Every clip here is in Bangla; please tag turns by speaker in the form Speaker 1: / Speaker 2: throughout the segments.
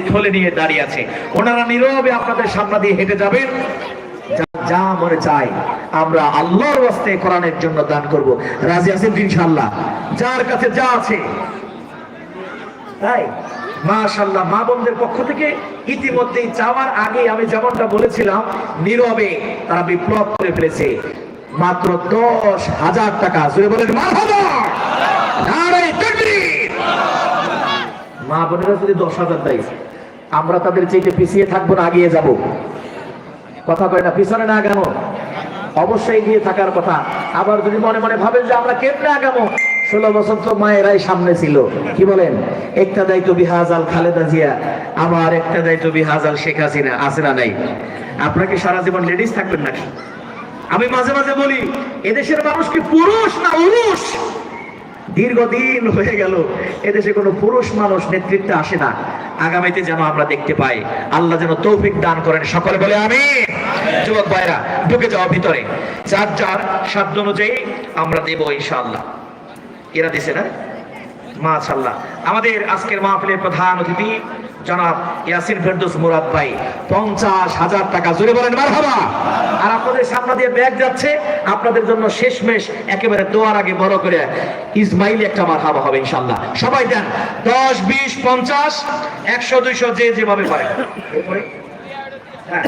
Speaker 1: থলে নিয়ে দাঁড়িয়ে আছে। ওনারা নীরবে আপনাদের সামনে দিয়ে হেঁটে যাবেন। যা- চাই আমরা আল্লাহর ওয়াস্তে কোরআনের জন্য দান করব। রাজি আছেন ইনশাআল্লাহ? যার কাছে যা আছে। তাই? মা বোনদের পক্ষ থেকে চাওয়ার আগে আমি যেমনটা বলেছিলাম, নীরবে তারা বিপ্লব করে ফেলেছে। মাত্র দশ হাজার টাকা। জুড়ে বলেন মা বোনেরা যদি দশ হাজার দেয় আমরা তাদের চেয়ে পিছিয়ে থাকব না আগিয়ে যাব। কথা কয় না, পিছনে না আগামো? অবশ্যই এগিয়ে থাকার কথা। আবার যদি মনে মনে ভাবেন যে আমরা কেমনে আগামো? ষোলো বছর তো মায়েরাই সামনে ছিল। কি বলেন? একটা দায়িত্ব বিহাজাল খালেদা জিয়া একটা দায়িত্ব বিহাজাল শেখ হাসিনা, আছে না নাই? আপনাকে সারা জীবন লেডিস থাকবেন নাকি? আমি মাঝে মাঝে বলি, এদেশের মানুষ কি পুরুষ না উরুষ? দীর্ঘদিন হয়ে গেল, এদেশে কোনো পুরুষ মানুষ নেতৃত্বে আসে না। আগামীতে যেন আমরা দেখতে পাই। আল্লাহ যেন তৌফিক দান করেন। সকলে বলে আমি যুবক ভাইরা ঢুকে যাওয়া ভিতরে। যার যার সাধ্য অনুযায়ী আমরা দেব ইনশাআল্লাহ। এরা দিছে না? মাশাল্লাহ আমাদের আজকের মাহফিলের প্রধান অতিথি জনাব ইয়াসিন ফেরদৌস মুরাদ ভাই, পঞ্চাশ হাজার টাকা। জুড়ে বলেন আর আপনাদের সামনে দিয়ে ব্যাগ যাচ্ছে, আপনাদের জন্য একেবারে দোয়ার আগে বড় করে ইসমাইল একটা মারহাবা হবে ইনশাল্লাহ সবাই দেন, দশ, বিশ, পঞ্চাশ, একশো, দুইশো, যে যেভাবে পারে। হ্যাঁ।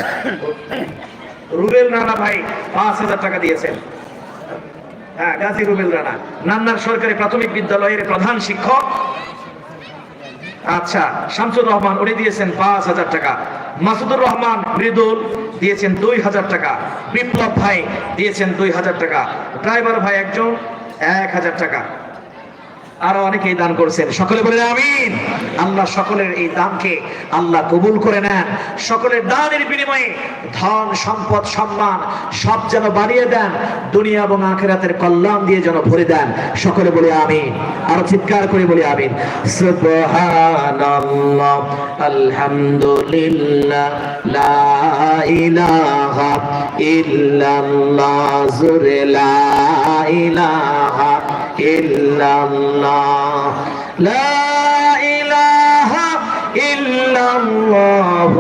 Speaker 1: রুবেল রানা ভাই, পাঁচ হাজার টাকা দিয়েছেন। হ্যাঁ গাজী রুবেল রানা, নান্নার সরকারি প্রাথমিক বিদ্যালয়ের প্রধান শিক্ষক। আচ্ছা শামসুর রহমান, উনি দিয়েছেন পাঁচ হাজার টাকা। মাসুদুর রহমান, মৃদুল, দিয়েছেন দুই হাজার টাকা। বিপ্লব ভাই দিয়েছেন দুই হাজার টাকা। ড্রাইভার ভাই একজন, এক হাজার টাকা। আরও অনেকেই দান করেছেন। সকলে বলে আমিন। আল্লাহ সকলের এই দানকে আল্লাহ কবুল করে নেন। সকলের দানের বিনিময়ে ধন, সম্পদ, সম্মান সব যেন বাড়িয়ে দেন। দুনিয়া এবং আখেরাতের কল্যাণ দিয়ে যেন ভরে দেন। সকলে বলে আমিন। আরও চিৎকার করে বলে আমিন। আলহামদুলিল্লাহ ইল্লাল্লাহ। লা ইলাহা ইল্লাল্লাহ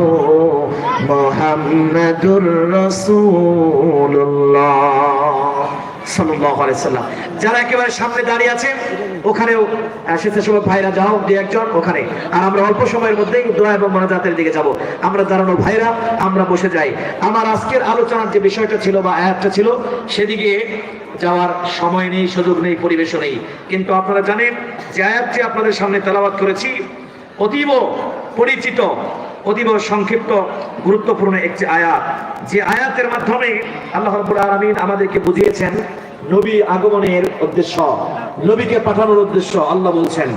Speaker 1: যারা একেবারে সামনে দাঁড়িয়ে আছেন ওখানেও আহ, স্বেচ্ছাসেবক ভাইরা যাও দু একজন ওখানে। আর আমরা অল্প সময়ের মধ্যেই দোয়া এবং মনাজাতের দিকে যাব। আমরা দাঁড়ানো ভাইরা আমরা বসে যাই। আমার আজকের আলোচনার যে বিষয়টা ছিল বা আয়াতটা ছিল সেদিকে যাওয়ার সময় নেই সুযোগ নেই পরিবেশও নেই কিন্তু আপনারা জানেন যে আয়াতটি আপনাদের সামনে তেলাবাদ করেছি অতীব পরিচিত অতীব সংক্ষিপ্ত গুরুত্বপূর্ণ একটি আয়াত যে আয়াতের মাধ্যমে আল্লাহ রাব্বুল আলামিন আমাদেরকে বুঝিয়েছেন নবী আগমনের উদ্দেশ্য নবীকে পাঠানোর উদ্দেশ্য আল্লাহ বলছেন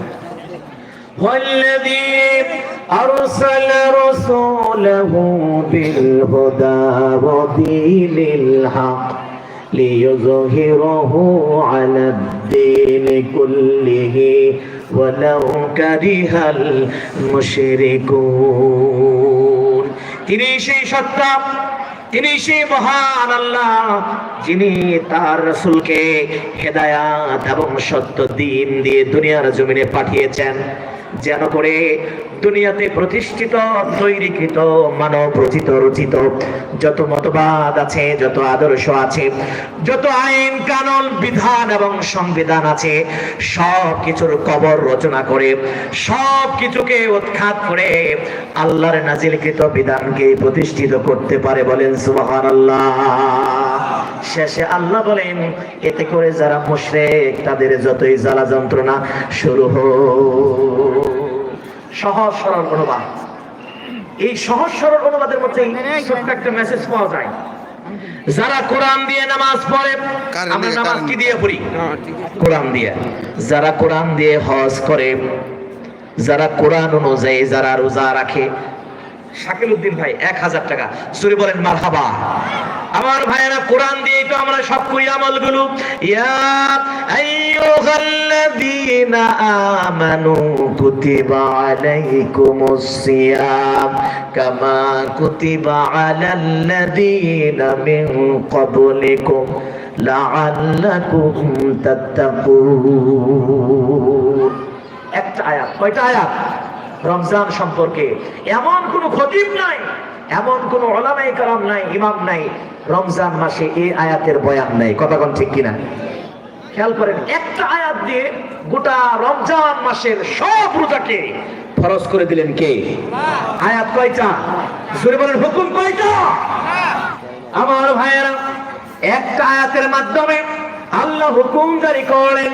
Speaker 1: والذي أرسل رسوله بالهدى ودين الحق ليظهره على الدين كله ولو كره المشركون তিনি সেই সত্তা তিনি সেই মহান আল্লাহ যিনি তার রসুলকে হেদায়াত এবং সত্য দিন দিয়ে দুনিয়ার জমিনে পাঠিয়েছেন যেন করে দুনিয়াতে প্রতিষ্ঠিত, তৈরিকৃত মানব রচিত। রচিত যত মতবাদ আছে, যত আদর্শ আছে, যত আইন, কানুন, বিধান এবং সংবিধান আছে সব কিছুর কবর রচনা করে সব কিছুকে উৎখাত করে আল্লাহর নাজিলকৃত বিধানকে প্রতিষ্ঠিত করতে পারে বলেন সুবহানাল্লাহ। শেষে আল্লাহ বলেন, এতে করে যারা মুশরিক, তাদের যতই জ্বালা যন্ত্রণা শুরু হোক। সহজ সরল অনুবাদ। এই সহজ সরল অনুবাদের মধ্যে ছোট্ট একটা মেসেজ পাওয়া যায়। যারা কোরআন দিয়ে নামাজ পড়ে আমরা নামাজ কি দিয়ে পড়ি? কোরআন দিয়ে। যারা কোরআন দিয়ে হজ করে যারা কোরআন অনুযায়ী যারা রোজা রাখে শাকিল উদ্দিন ভাই এক হাজার টাকা। সুরি বলেন মারহাবা। আমার ভাইয়েরা কোরআন দিয়ে তো আমরা সব করি আমলগুলো। ইয়া আইয়ুহাল্লাযীনা আমানু কুতিবা আলাইকুমুস সিয়াম কামা কুতিবা আলাল্লাযীনা মিন ক্বাবলিকুম লাআল্লাকুম তাত্তাকুন একটা আয়াত। কয়টা আয়াত? রমজান সম্পর্কে। এমন কোন খতিব নাই, এমন কোন ওলামাই কালাম নাই, ইমাম নাই। রমজান মাসে এই আয়াতের বয়ান নাই। কথা কোন ঠিক কিনা? খেয়াল করেন, একটা আয়াত দিয়ে গোটা রমজান মাসের সব রোজাকে খরচ করে দিলেন কে? আয়াত কয়টা? জোরে বলেন, হুকুম কয়টা? আমার ভাইয়েরা, একটা আয়াতের মাধ্যমে আল্লাহ হুকুম জারি করেন।